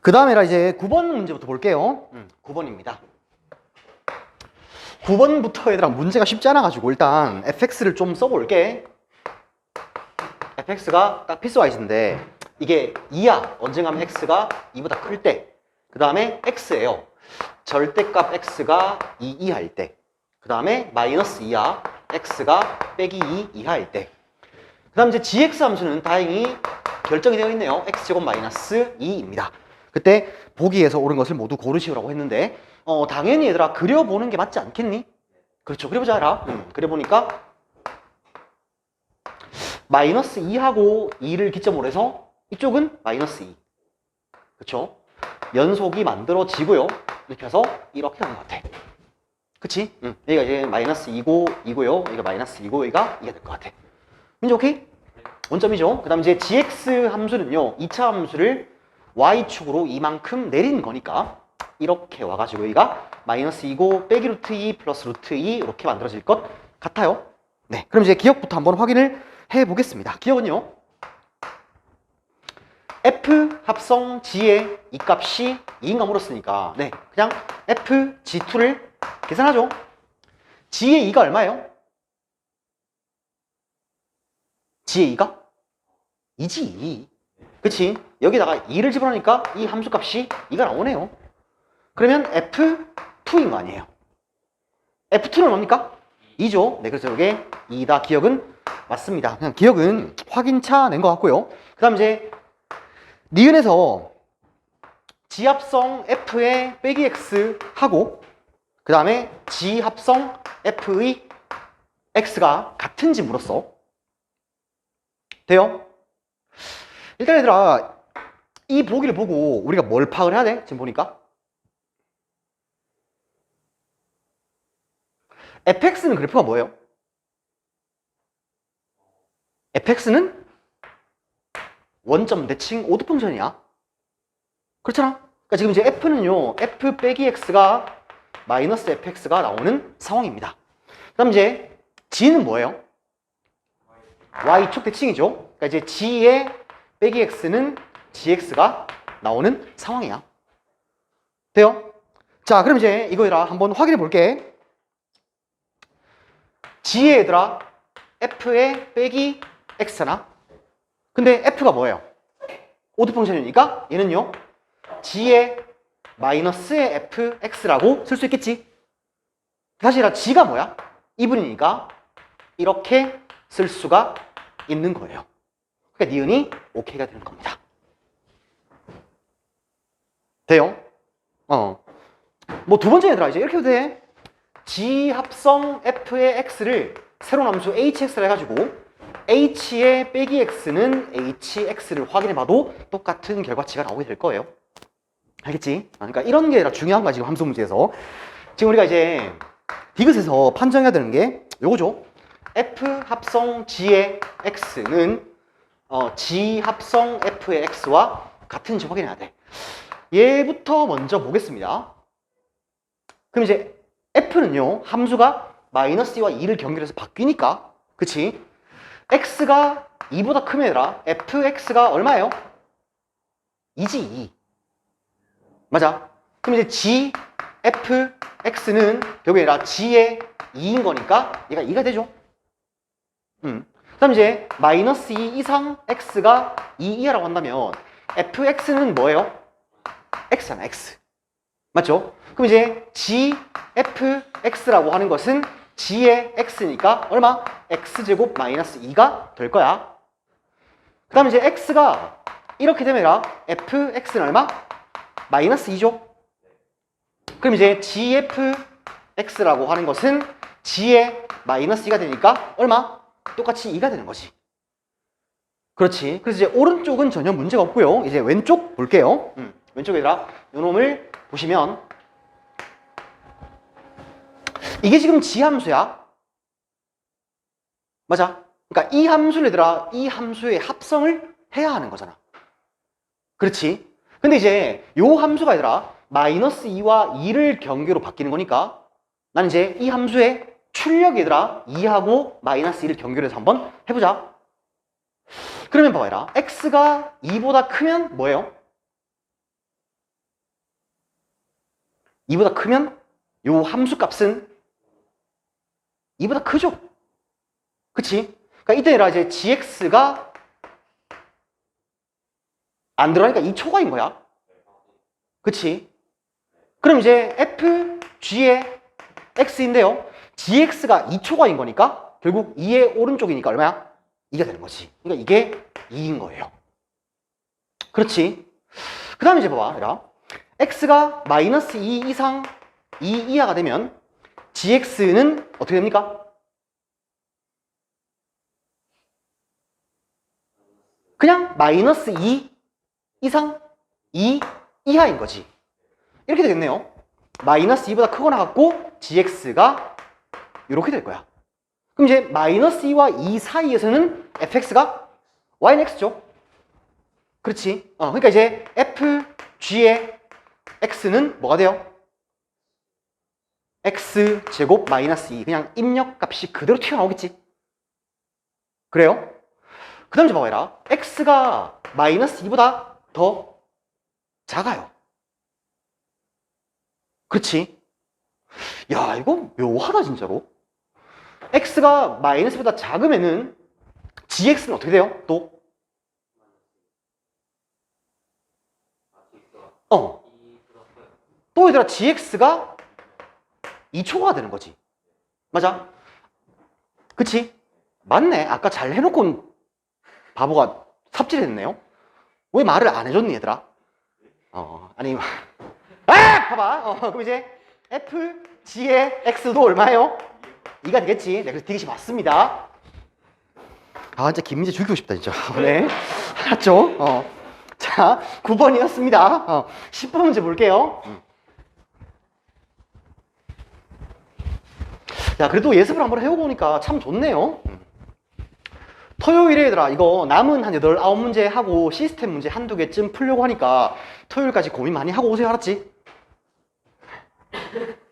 그 다음에 이제 9번 문제부터 볼게요. 음, 9번입니다. 9번부터 얘들아 문제가 쉽지 않아가지고 일단 fx를 좀 써볼게. fx가 딱 피스와이즈인데 이게 2야. 언젠가 하면 x가 2보다 클 때. 그 다음에 x예요. 절대값 x가 2 이하일 때. 그 다음에 마이너스 2야. x가 빼기 2 이하일 때. 그 다음 이제 gx 함수는 다행히 결정이 되어 있네요. x제곱 마이너스 2입니다. 그때 보기에서 옳은 것을 모두 고르시오라고 했는데 어 당연히 얘들아 그려보는 게 맞지 않겠니? 그렇죠. 그려보자 해라. 음, 그려보니까 마이너스 2하고 2를 기점으로 해서 이쪽은 마이너스 2. 그렇죠? 연속이 만들어지고요. 이렇게 해서 이렇게 가는 것 같아. 그치? 응. 여기가 이제 마이너스 2고 2고요. 여기가 마이너스 2고 여기가 이게 될것 같아. 민지 오케이? 원점이죠. 그 다음 이제 gx 함수는요. 2차 함수를 y축으로 이만큼 내린 거니까 이렇게 와가지고 여기가 마이너스 2고 빼기 루트 2 플러스 루트 2 이렇게 만들어질 것 같아요. 네. 그럼 이제 기억부터 한번 확인을 해 보겠습니다. 기억은요. f 합성 g의 이 값이 2인가 물었으니까 네. 그냥 f g2를 계산하죠. g의 2가 얼마예요? g의 2가? 2지. 그치? 여기다가 2를 집어넣으니까 이 함수 값이 2가 나오네요. 그러면 F2인 거 아니에요. F2는 뭡니까? 2죠. 네, 그래서 이게 2다. 기억은 맞습니다. 그냥 기억은 확인차 낸 것 같고요. 그 다음 이제 니은에서 지합성 F의 빼기 X 하고 그 다음에 지합성 F의 X가 같은지 물었어. 돼요? 일단 얘들아 이 보기를 보고 우리가 뭘 파악을 해야 돼? 지금 보니까 fx는 그래프가 뭐예요? fx는 원점 대칭 오드 펑션이야 그렇잖아 그러니까 지금 이제 f는요 f 빼기 x가 마이너스 fx가 나오는 상황입니다 그 다음 이제 g는 뭐예요? y축 대칭이죠 그러니까 이제 g의 빼기 x는 gx가 나오는 상황이야. 돼요? 자, 그럼 이제 이거들아 한번 확인해 볼게. g의 얘들아 f의 빼기 x잖아. 근데 f가 뭐예요? 오드 펑션이니까 얘는요. g의 마이너스의 fx라고 쓸 수 있겠지. 사실 g가 뭐야? 2분이니까 이렇게 쓸 수가 있는 거예요. 그러니까 니은이 오케이가 되는 겁니다. 돼요? 어. 뭐 두 번째 얘들아 이제 이렇게 해도 돼. G 합성 F의 X를 새로운 함수 HX를 해가지고 H의 빼기 X는 HX를 확인해봐도 똑같은 결과치가 나오게 될 거예요. 알겠지? 아, 그러니까 이런 게 아니라 중요한 거야 지금 함수 문제에서. 지금 우리가 이제 디귿에서 판정해야 되는 게 요거죠. F 합성 G의 X는 어, G 합성 F의 X와 같은지 확인해야 돼. 얘부터 먼저 보겠습니다. 그럼 이제 F는요, 함수가 마이너스 2와 2를 경계해서 바뀌니까, 그치? X가 2보다 크면 얘들아, FX가 얼마예요? 2지 2. 맞아. 그럼 이제 G, F, X는 결국에 얘들아, G의 2인 거니까 얘가 2가 되죠. 음. 그 다음 이제 마이너스 2 이상 x가 2 이하라고 한다면 fx는 뭐예요? x잖아 x 맞죠? 그럼 이제 g fx라고 하는 것은 g의 x니까 얼마? x제곱 마이너스 2가 될 거야 그 다음에 이제 x가 이렇게 되면 fx는 얼마? 마이너스 2죠 그럼 이제 gfx라고 하는 것은 g의 마이너스 2가 되니까 얼마? 똑같이 2가 되는 거지. 그렇지. 그래서 이제 오른쪽은 전혀 문제가 없고요. 이제 왼쪽 볼게요. 음, 왼쪽에다가 요놈을 보시면 이게 지금 지함수야. 맞아. 그러니까 이 함수를 얘들아 이 함수의 합성을 해야 하는 거잖아. 그렇지. 근데 이제 요 함수가 얘들아 마이너스 2와 2를 경계로 바뀌는 거니까 난 이제 이 함수의 출력 얘들아 2하고 마이너스 2를 경계로 해서 한번 해보자 그러면 봐봐라 x가 2보다 크면 뭐예요? 2보다 크면 요 함수 값은 2보다 크죠? 그치? 그러니까 이때라 이제 gx가 안 들어가니까 2 초과인 거야. 그치? 그럼 이제 f g의 x인데요. Gx가 2 초과인 거니까 결국 2의 오른쪽이니까 얼마야? 2가 되는 거지. 그러니까 이게 2인 거예요. 그렇지? 그 다음에 이제 봐봐. 얘라. x가 마이너스 2 이상 2 이하가 되면 gx는 어떻게 됩니까? 그냥 마이너스 2 이상 2 이하인 거지. 이렇게 되겠네요. 마이너스 2보다 크거나 같고 gx가 이렇게 될 거야. 그럼 이제 마이너스 2와 2 사이에서는 fx가 y는 x죠. 그렇지. 어, 그러니까 이제 f, g의 x는 뭐가 돼요? x 제곱 마이너스 2 그냥 입력 값이 그대로 튀어나오겠지. 그래요? 그 다음 좀 봐봐라. x가 마이너스 2보다 더 작아요. 그렇지? 야, 이거 묘하다, 진짜로. X가 마이너스보다 작으면은 gx는 어떻게 돼요? 또? 어. 또 얘들아, gx가 2초가 되는 거지. 맞아? 그치? 맞네. 아까 잘 해놓고 바보가 삽질했네요. 왜 말을 안 해줬니, 얘들아? 어, 아니, 아! 봐봐. 어, 그럼 이제 f, g의 x도 얼마예요? 2가 되겠지. 네, 그래서 되게 맞습니다. 아, 진짜 김민재 죽이고 싶다, 진짜. 네. 알았죠? 어. 자, 9번이었습니다. 어, 10번 문제 볼게요. 음. 야, 그래도 예습을 한번 해보니까 참 좋네요. 음. 토요일에 얘들아, 이거 남은 한 8, 9문제 하고 시스템 문제 한두 개쯤 풀려고 하니까 토요일까지 고민 많이 하고 오세요. 알았지?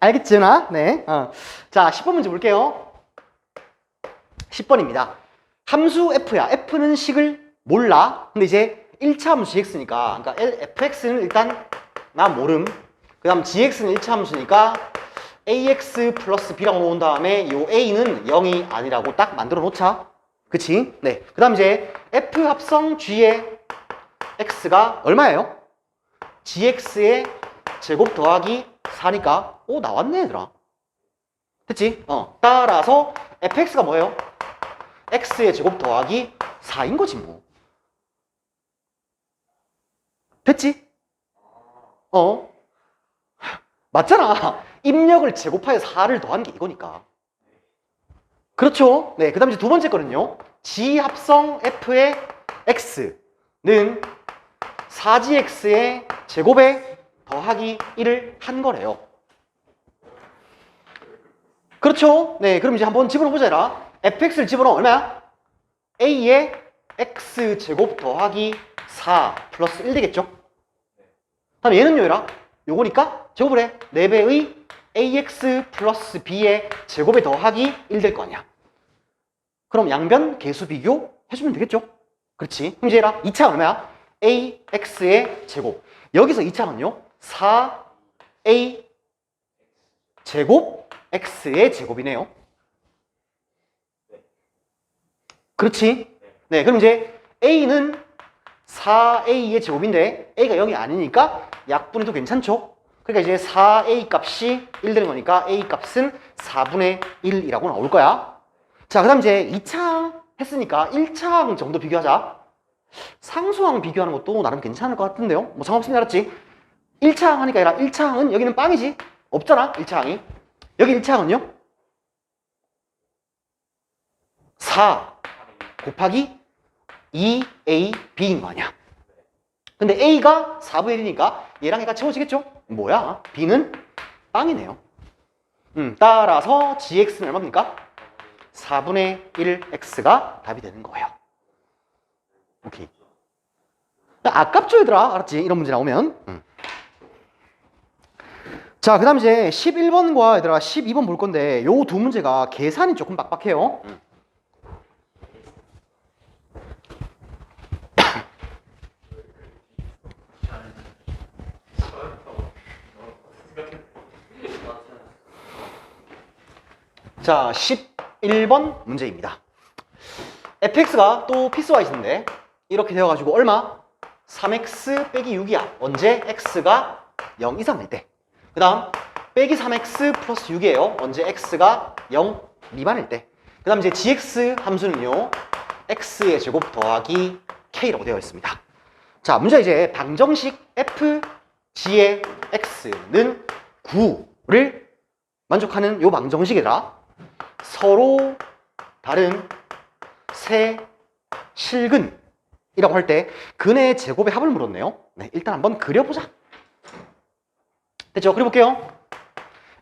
알겠지, 나? 네. 어. 자, 10번 문제 볼게요. 10번입니다. 함수 f야. f는 식을 몰라. 근데 이제 1차 함수 gx니까, 그러니까 fx는 일단 나 모름. 그 다음 gx는 1차 함수니까 ax 플러스 b라고 놓은 다음에 요 a는 0이 아니라고 딱 만들어 놓자. 그치? 네. 그 다음 이제 f 합성 g의 x가 얼마예요? gx의 제곱 더하기 4니까 오 나왔네 얘들아. 됐지? 어. 따라서 fx가 뭐예요? x의 제곱 더하기 4인 거지 뭐. 됐지? 어? 맞잖아. 입력을 제곱하여 4를 더한 게 이거니까. 그렇죠? 네. 그 다음 이제 두 번째 거는요. g 합성 f의 x는 4gx의 제곱에 더하기 1을 한 거래요. 그렇죠? 네. 그럼 이제 한번 집어넣어보자. fx를 집어넣어 얼마야? a의 x 제곱 더하기 4 플러스 1 되겠죠? 다음 얘는요, 얘라? 요거니까 제곱을 해. 4배의 ax 플러스 b의 제곱에 더하기 1 될 거 아니야. 그럼 양변 개수 비교 해주면 되겠죠? 그렇지. 그럼 이제 얘라 2차 얼마야? ax의 제곱. 여기서 2차는요. 4a 제곱 x의 제곱이네요. 그렇지? 네, 그럼 이제 a는 4a의 제곱인데 a가 0이 아니니까 약분해도 괜찮죠? 그러니까 이제 4a 값이 1 되는 거니까 a 값은 4분의 1이라고 나올 거야. 자, 그 다음 이제 2차항 했으니까 1차항 정도 비교하자. 상수항 비교하는 것도 나름 괜찮을 것 같은데요? 뭐 상관없습니다, 알았지? 1차항 하니까 아니라 1차항은 여기는 빵이지? 없잖아, 1차항이. 여기 1차항은요? 4 곱하기 2ab인 거 아니야. 근데 a가 4분의 1이니까 얘랑 얘가 채워지겠죠? 뭐야? b는 빵이네요. 음, 따라서 gx는 얼마입니까? 4분의 1x가 답이 되는 거예요. 오케이. 아깝죠, 얘들아. 알았지? 이런 문제 나오면. 음. 자, 그 다음 이제 11번과 얘들아 12번 볼 건데 요 두 문제가 계산이 조금 빡빡해요. 음. 자, 11번 문제입니다. fx가 또 피스와이스인데 이렇게 되어가지고 얼마? 3x 빼기 6이야. 언제? x가 0 이상 일 때. 그 다음 빼기 3x 플러스 6이에요. 언제? x가 0 미만일 때. 그 다음 이제 gx 함수는요. x의 제곱 더하기 k라고 되어 있습니다. 자, 문제 이제 방정식 f g의 x는 9를 만족하는 요 방정식이라 서로 다른 세 실근이라고 할 때 근의 제곱의 합을 물었네요. 네, 일단 한번 그려보자. 됐죠? 그려볼게요.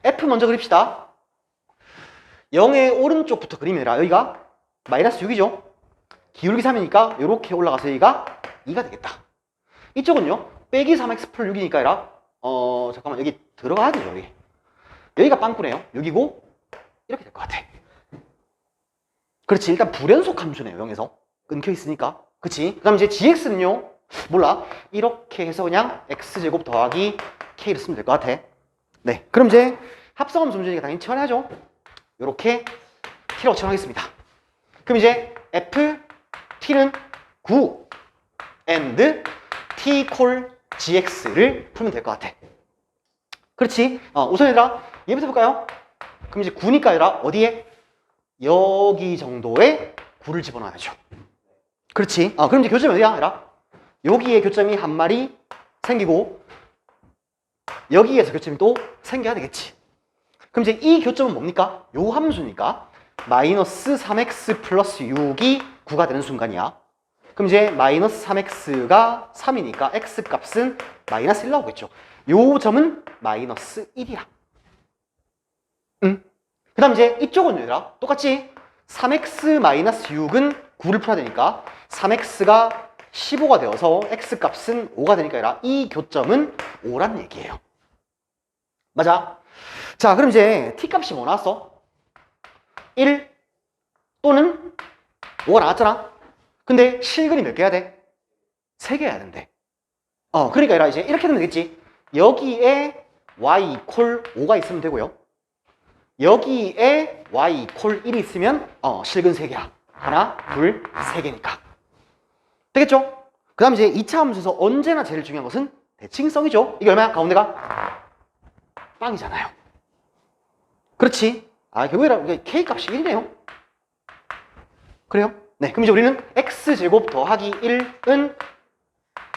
F 먼저 그립시다. 0의 오른쪽부터 그리면 여기가 마이너스 6이죠? 기울기 3이니까 이렇게 올라가서 여기가 2가 되겠다. 이쪽은요, 빼기 3x 풀 6이니까 아니라, 어, 잠깐만, 여기 들어가야 되죠, 여기. 여기가 빵꾸네요. 여기고, 이렇게 될 것 같아. 그렇지. 일단 불연속 함수네요. 0에서. 끊겨 있으니까. 그치? 그 다음 이제 gx는요. 몰라. 이렇게 해서 그냥 x제곱 더하기 k를 쓰면 될 것 같아. 네. 그럼 이제 합성함수 문제니까 당연히 치환하죠. 요렇게 t라고 치환하겠습니다. 그럼 이제 f, t는 9 and t 콜 gx를 풀면 될 것 같아. 그렇지? 어, 우선 얘들아, 얘부터 볼까요? 그럼 이제 9니까 얘들아, 어디에? 여기 정도의 9를 집어넣어야죠. 그렇지. 어, 그럼 이제 교점이 어디야? 얘들아? 여기에 교점이 한 마리 생기고 여기에서 교점이 또 생겨야 되겠지. 그럼 이제 이 교점은 뭡니까? 요 함수니까 마이너스 3x 플러스 6이 9가 되는 순간이야. 그럼 이제 마이너스 3x가 3이니까 x 값은 마이너스 1 나오겠죠. 요 점은 마이너스 1이야. 응? 그 다음 이제 이쪽은 얘들아 똑같지? 3x 마이너스 6은 9를 풀어야 되니까 3x가 15가 되어서 x 값은 5가 되니까 얘들아 이 교점은 5란 얘기예요. 맞아? 자 그럼 이제 t 값이 뭐 나왔어? 1 또는 5가 나왔잖아. 근데 실근이 몇 개야 돼? 3개 해야 된대. 어 그러니까 얘들아 이제 이렇게 되면 되겠지. 여기에 y 이퀄 5가 있으면 되고요. 여기에 y 이퀄 1이 있으면 어 실근 3개야. 하나, 둘, 세 개니까. 되겠죠? 그 다음 이제 2차 함수에서 언제나 제일 중요한 것은 대칭성이죠. 이게 얼마야? 가운데가? 빵이잖아요. 그렇지. 아, 결국에 이게 k 값이 1이네요. 그래요? 네. 그럼 이제 우리는 x제곱 더하기 1은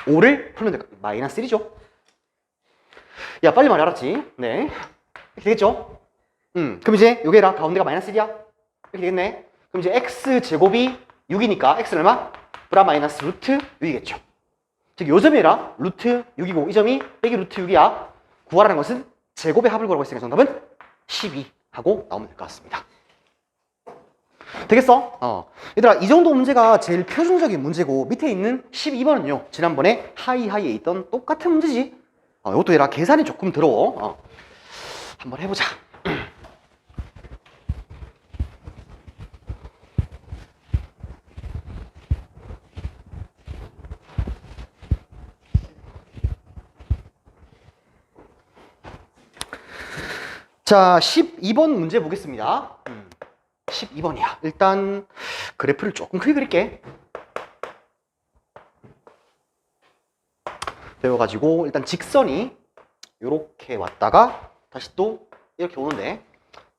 5를 풀면 될까? 마이너스 1이죠. 야, 빨리 말해, 알았지? 네. 이렇게 되겠죠? 음, 그럼 이제 요게라 가운데가 마이너스 1이야? 이렇게 되겠네. 그럼 이제 x 제곱이 6이니까 x는 얼마? 브라 마이너스 루트 6이겠죠. 즉, 요 점이라 루트 6이고 이 점이 빼기 루트 6이야. 구하라는 것은 제곱의 합을 구하고 있으니까 정답은 12 하고 나오면 될 것 같습니다. 되겠어? 어. 얘들아, 이 정도 문제가 제일 표준적인 문제고 밑에 있는 12번은요. 지난번에 하이하이에 있던 똑같은 문제지. 어, 이것도 얘들아 계산이 조금 들어. 어. 한번 해보자. 자, 12번 문제 보겠습니다. 음, 12번이야. 일단 그래프를 조금 크게 그릴게. 배워가지고 일단 직선이 이렇게 왔다가 다시 또 이렇게 오는데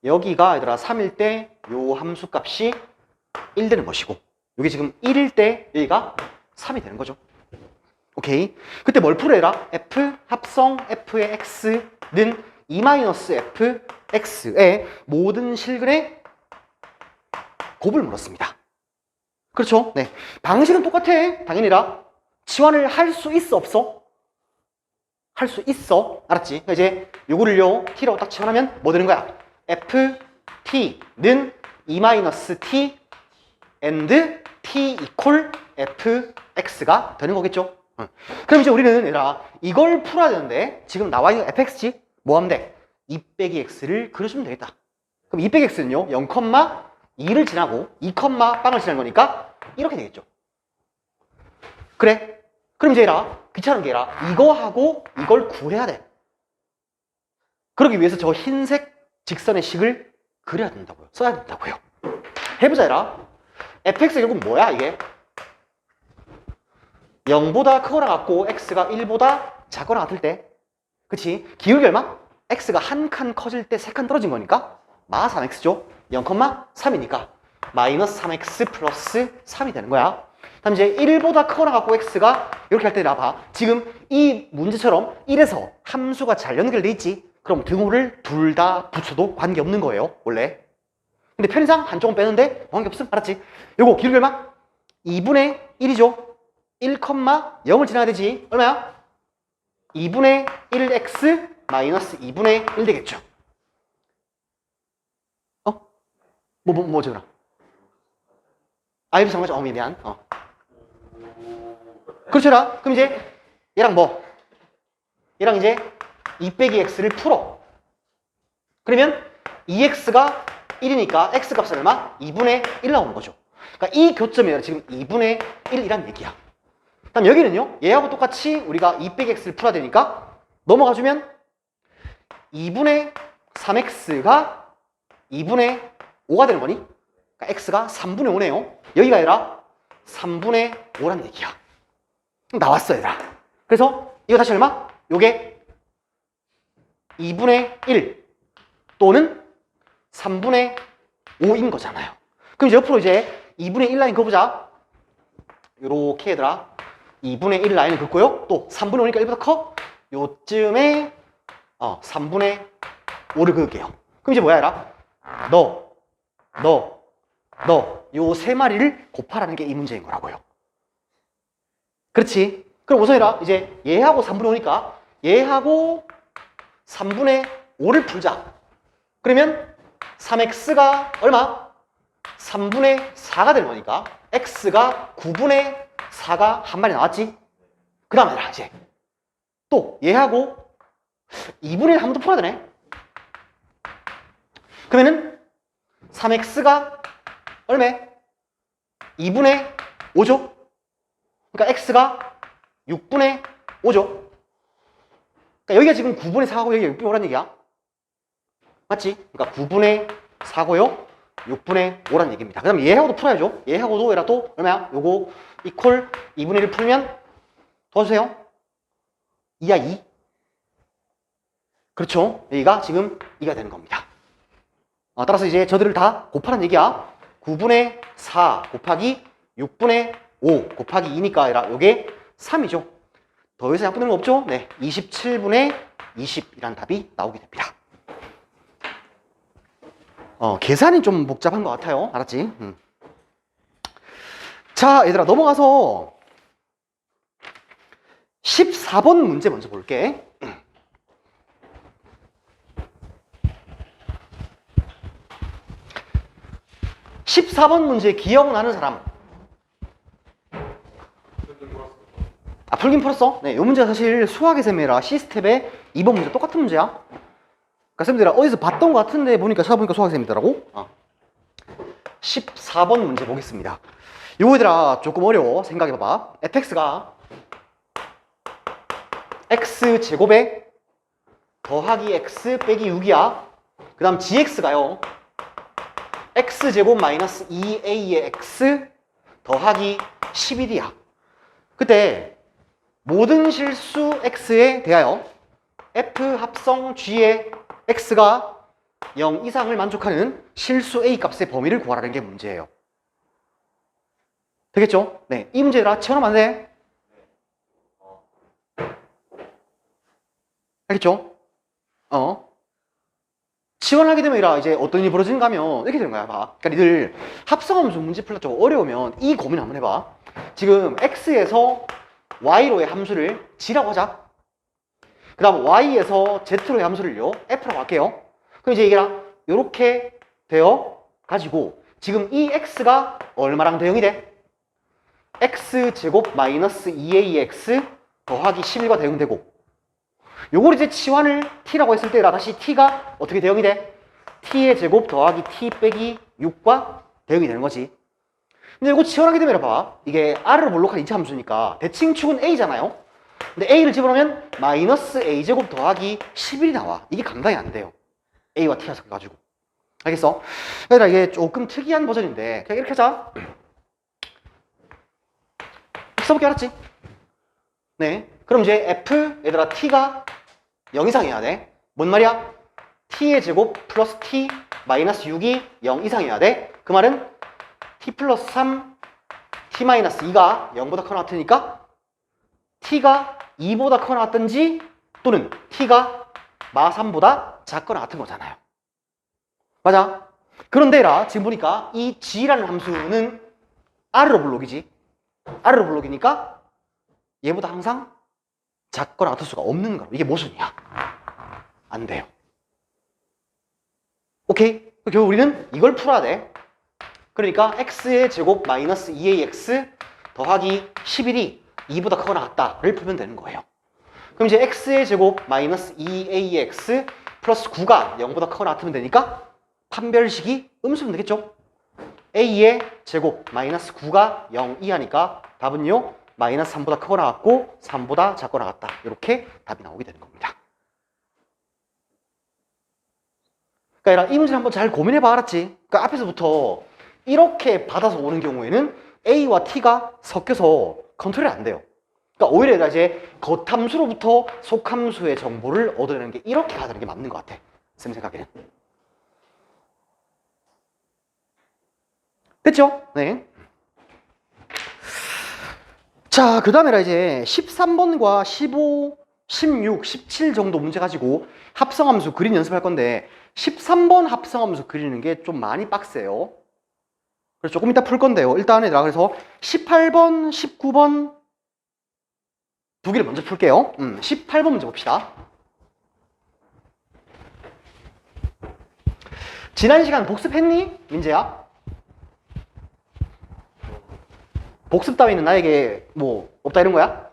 여기가 얘들아 3일 때 요 함수 값이 1 되는 것이고 여기 지금 1일 때 여기가 3이 되는 거죠. 오케이. 그때 뭘 풀어라? f 합성 f의 x는 2-f x의 모든 실근의 곱을 물었습니다. 그렇죠? 네. 방식은 똑같아. 당연히라. 치환을 할 수 있어, 없어? 할 수 있어. 알았지? 그러니까 이제 요거를요, t라고 딱 치환하면 뭐 되는 거야? f, t는 2-t and t equal f, x가 되는 거겠죠? 응. 그럼 이제 우리는 얘들아, 이걸 풀어야 되는데, 지금 나와 있는 fx지? 돼? 2 빼기 x를 그려주면 되겠다. 그럼 2 빼기 x는요, 0,2를 지나고 2, 빵을 지난 거니까 이렇게 되겠죠. 그래. 그럼 이제 얘라, 귀찮은 게 아니라 이거하고 이걸 구해야 돼. 그러기 위해서 저 흰색 직선의 식을 그래야 된다고요. 써야 된다고요. 해보자 얘라. fx 결국 뭐야 이게? 0보다 크거나 같고 x가 1보다 작거나 같을 때 그치? 기울기 얼마? x가 한 칸 커질 때 세 칸 떨어진 거니까 마 3x죠 0,3이니까 마이너스 3x 플러스 3이 되는 거야 다음 이제 1보다 크거나 같고 x가 이렇게 할 때 나봐 지금 이 문제처럼 1에서 함수가 잘 연결돼 있지 그럼 등호를 둘 다 붙여도 관계없는 거예요 원래 근데 편의상 한쪽은 빼는데 관계없음 알았지? 요거 기울기 얼마? 2분의 1이죠 1,0을 지나야 되지 얼마야? 2분의 1x 마이너스 2분의 1 되겠죠 어? 뭐, 뭐, 뭐 적으라 아, 이렇게 상관없어. 어, 미안. 어. 그렇죠라. 그럼 이제 얘랑 뭐? 얘랑 이제 2 빼기 x를 풀어. 그러면 2x가 1이니까 x 값은 얼마? 2분의 1 나오는 거죠. 그러니까 이 교점이 지금 2분의 1이란 얘기야. 그다음 여기는요. 얘하고 똑같이 우리가 2 빼기 x를 풀어야 되니까 넘어가주면 2분의 3x가 2분의 5가 되는 거니? 그러니까 x가 3분의 5네요. 여기가 아니라 3분의 5란 얘기야. 나왔어, 얘들아. 그래서 이거 다시 얼마? 요게 2분의 1 또는 3분의 5인 거잖아요. 그럼 이제 옆으로 이제 2분의 1 라인 그어보자. 요렇게 얘들아. 2분의 1 라인을 긋고요. 또 3분의 5니까 1보다 커. 요쯤에 어, 3분의 5를 그을게요. 그럼 이제 뭐야, 얘들아? 너, 너, 너, 요 세 마리를 곱하라는 게 이 문제인 거라고요. 그렇지? 그럼 우선이라 이제 얘하고 3분의 5니까 얘하고 3분의 5를 풀자. 그러면 3x가 얼마? 3분의 4가 되는 거니까 x가 9분의 4가 한 마리 나왔지? 그 다음에 이제 또 얘하고 2분의 1 한 번 더 풀어야 되네. 그러면은 3x가 얼마? 2분의 5죠? 그러니까 x가 6분의 5죠? 그러니까 여기가 지금 9분의 4고 여기가 6분의 5란 얘기야. 맞지? 그러니까 9분의 4고요. 6분의 5란 얘기입니다. 그 다음에 얘하고도 풀어야죠. 얘하고도 얘라 또 얼마야? 요거 이퀄 2분의 1을 풀면 도와주세요. 2야 2. 그렇죠? 여기가 지금 2가 되는 겁니다. 어, 따라서 이제 저들을 다 곱하라는 얘기야. 9분의 4 곱하기 6분의 5 곱하기 2니까 아니라 요게 3이죠. 더 이상 약분되는 거 없죠? 네. 27분의 20이란 답이 나오게 됩니다. 어, 계산이 좀 복잡한 것 같아요. 알았지? 음. 자, 얘들아, 넘어가서 14번 문제 먼저 볼게. 14번 문제 기억나는 사람. 아, 풀긴 풀었어? 네, 이 문제가 사실 수학의 셈이라 시스템의 2번 문제 똑같은 문제야. 그러니까 쌤들아 어디서 봤던 것 같은데 보니까 찾아보니까 수학의 셈이더라고. 어. 14번 문제 보겠습니다. 요거 얘들아 조금 어려워. 생각해봐봐. fx가 x 제곱에 더하기 x 빼기 6이야. 그 다음 gx가요. x제곱 마이너스 2a의 x 더하기 11이야. 그때 모든 실수 x에 대하여 f 합성 g의 x가 0 이상을 만족하는 실수 a 값의 범위를 구하라는 게 문제예요. 되겠죠? 네. 이 문제라 채워놓으면 안 돼. 알겠죠? 어. 지원하게 되면 이라 이제 어떤 일이 벌어지는가 하면 이렇게 되는 거야. 봐. 그러니까 니들 합성함수 문제 좀 어려우면 이 고민 한번 해봐. 지금 x에서 y로의 함수를 g라고 하자. 그 다음 y에서 z로의 함수를요 f라고 할게요. 그럼 이제 이게랑 이렇게 되어 가지고 지금 이 x가 얼마랑 대응이 돼? x제곱 마이너스 2ax 더하기 11과 대응되고 요걸 이제 치환을 t라고 했을 때라 다시 t가 어떻게 대응이 돼? t의 제곱 더하기 t 빼기 6과 대응이 되는 거지. 근데 이거 치환하게 되면 봐. 이게 r을 몰록한 이차 함수니까 대칭축은 a잖아요. 근데 a를 집어넣으면 마이너스 a 제곱 더하기 11이 나와. 이게 감당이 안 돼요. a와 t가 섞여가지고. 알겠어? 얘들아 이게 조금 특이한 버전인데 그냥 이렇게 하자 써볼게 알았지? 네 그럼 이제 f 얘들아 t가 0 이상이어야 돼 뭔 말이야? t의 제곱 플러스 t 마이너스 6이 0 이상이어야 돼 그 말은 t 플러스 3 t 마이너스 2가 0보다 커나 같으니까 t가 2보다 커나 같든지 또는 t가 마 3보다 작거나 같은 거잖아요. 맞아? 그런데 라 지금 보니까 이 g라는 함수는 아래로 블록이지. 아래로 블록이니까 얘보다 항상 작거나 같을 수가 없는 거로 이게 모순이야? 안 돼요. 오케이? 결국 우리는 이걸 풀어야 돼. 그러니까 x의 제곱 마이너스 2ax 더하기 11이 2보다 크거나 같다를 풀면 되는 거예요. 그럼 이제 x의 제곱 마이너스 2ax 플러스 9가 0보다 크거나 같으면 되니까 판별식이 음수면 되겠죠? a의 제곱 마이너스 9가 0 이하니까 답은요 마이너스 3보다 크거나 같고 3보다 작거나 같다. 이렇게 답이 나오게 되는 겁니다. 그러니까 이 문제를 한번 잘 고민해 봐 알았지? 그러니까 앞에서부터 이렇게 받아서 오는 경우에는 A와 T가 섞여서 컨트롤이 안 돼요. 그러니까 오히려 이제 겉함수로부터 속함수의 정보를 얻어내는 게 이렇게 가는 게 맞는 것 같아. 쌤 생각에는. 됐죠? 네. 자, 그 다음에라 이제 13번과 15, 16, 17 정도 문제 가지고 합성함수 그린 연습할 건데 13번 합성함수 그리는 게 좀 많이 빡세요. 그래서 조금 이따 풀 건데요. 일단 얘들아 그래서 18번, 19번 두 개를 먼저 풀게요. 음, 18번 문제 봅시다. 지난 시간 복습했니? 민재야? 복습 따위는 나에게 뭐 없다 이런 거야?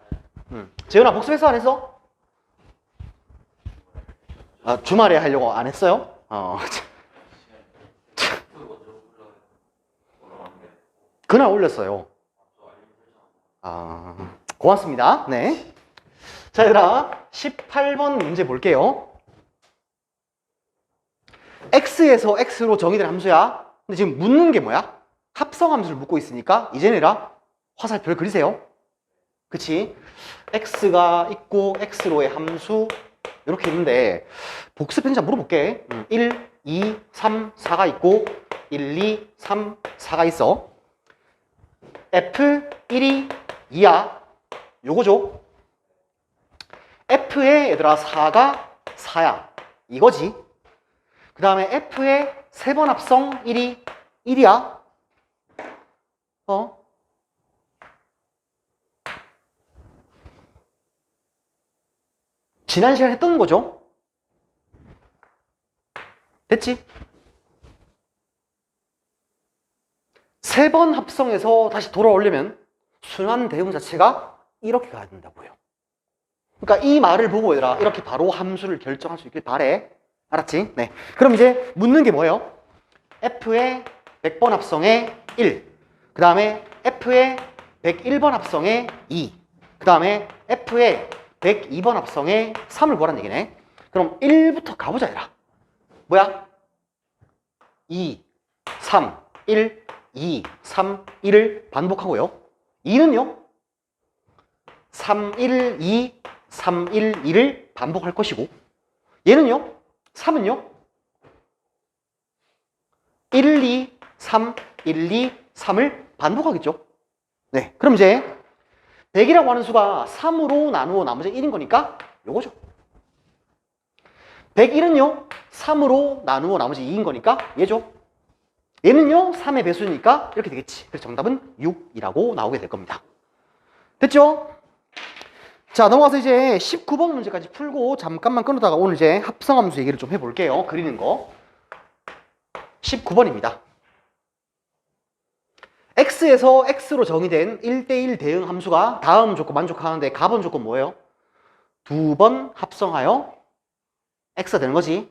응. 재현아 복습했어 안 했어? 아, 주말에 하려고 안 했어요? 어. 그날 올렸어요. 아, 고맙습니다. 네. 자, 얘들아, 18번 문제 볼게요. x에서 x로 정의된 함수야. 근데 지금 묻는 게 뭐야? 합성 함수를 묻고 있으니까 이제는라 화살표를 그리세요. 그치? x가 있고 x로의 함수 이렇게 있는데 복습했는지 한번 물어볼게. 음, 1, 2, 3, 4가 있고 1, 2, 3, 4가 있어. F 1이 2야. 요거죠. F의 얘들아 4가 4야. 이거지. 그 다음에 F의 세번 합성 1이 1이야. 어? 지난 시간에 했던 거죠. 됐지? 세 번 합성해서 다시 돌아오려면 순환 대응 자체가 이렇게 가야 된다고요. 그러니까 이 말을 보고 얘들아 이렇게 바로 함수를 결정할 수 있길 바래. 알았지? 네. 그럼 이제 묻는 게 뭐예요? F의 100번 합성에 1. 그 다음에 F의 101번 합성에 2. 그 다음에 F의 102번 합성에 3을 구하라는 얘기네. 그럼 1부터 가보자, 얘라. 뭐야? 2, 3, 1, 2, 3, 1을 반복하고요. 2는요? 3, 1, 2, 3, 1, 2를 반복할 것이고 얘는요? 3은요? 1, 2, 3, 1, 2, 3을 반복하겠죠. 네, 그럼 이제 100이라고 하는 수가 3으로 나누어 나머지 1인 거니까 요거죠. 101은요, 3으로 나누어 나머지 2인 거니까 얘죠. 얘는요, 3의 배수니까 이렇게 되겠지. 그래서 정답은 6이라고 나오게 될 겁니다. 됐죠? 자, 넘어가서 이제 19번 문제까지 풀고 잠깐만 끊었다가 오늘 이제 합성함수 얘기를 좀 해볼게요. 그리는 거. 19번입니다. x에서 x로 정의된 1대1 대응 함수가 다음 조건 만족하는데 가번 조건 뭐예요? 두 번 합성하여 x가 되는 거지.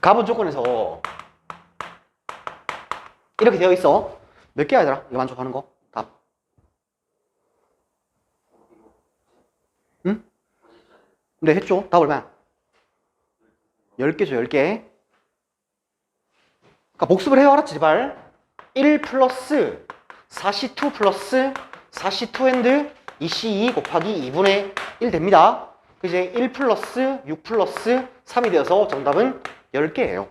가본 조건에서 이렇게 되어 있어. 몇 개야, 얘들아? 이거 만족하는 거? 답. 응? 네, 했죠. 답 얼마야? 10개죠, 10개. 그러니까 복습을 해요, 알았지, 제발. 1 플러스 42 플러스 42 핸드 2C2 곱하기 2분의 1 됩니다. 이제 1 플러스 6 플러스 3이 되어서 정답은 10개예요.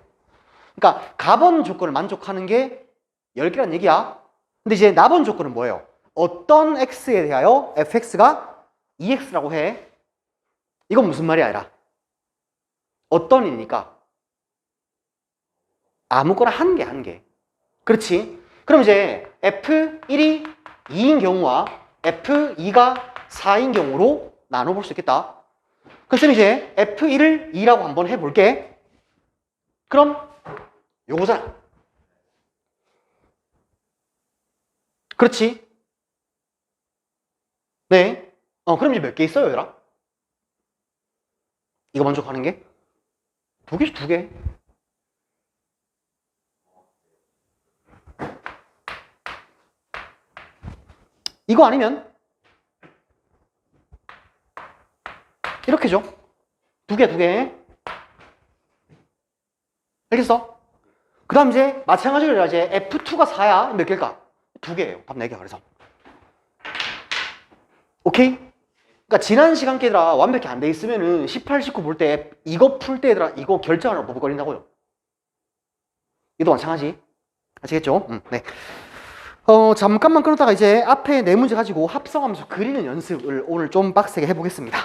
그러니까 가번 조건을 만족하는 게 10개란 얘기야. 근데 이제 나번 조건은 뭐예요? 어떤 x에 대하여 fx가 2x라고 해. 이건 무슨 말이 아니라 어떤 이니까 아무거나 한 개, 한 개. 그렇지? 그럼 이제 F1이 2인 경우와 F2가 4인 경우로 나눠볼 수 있겠다. 그럼 쌤 이제 F1을 2라고 한번 해볼게. 그럼 요거잖아. 그렇지? 네. 어, 그럼 이제 몇 개 있어요, 얘들아? 이거 먼저 가는 게? 두 개씩 두 개. 이거 아니면 이렇게죠. 두 개, 두 개. 알겠어? 그 다음 이제 마찬가지로 이제 F2가 4야. 몇 개일까? 두 개예요. 답 4개. 그래서. 오케이? 그러니까 지난 시간 깨들아 완벽히 안 돼 있으면은 18, 19 볼 때 이거 풀 때 얘들아 이거 결정하는 법 걸린다고요. 이도 마찬가지. 아시겠죠? 음, 네. 어, 잠깐만 끊었다가 이제 앞에 네 문제 가지고 합성하면서 그리는 연습을 오늘 좀 빡세게 해보겠습니다.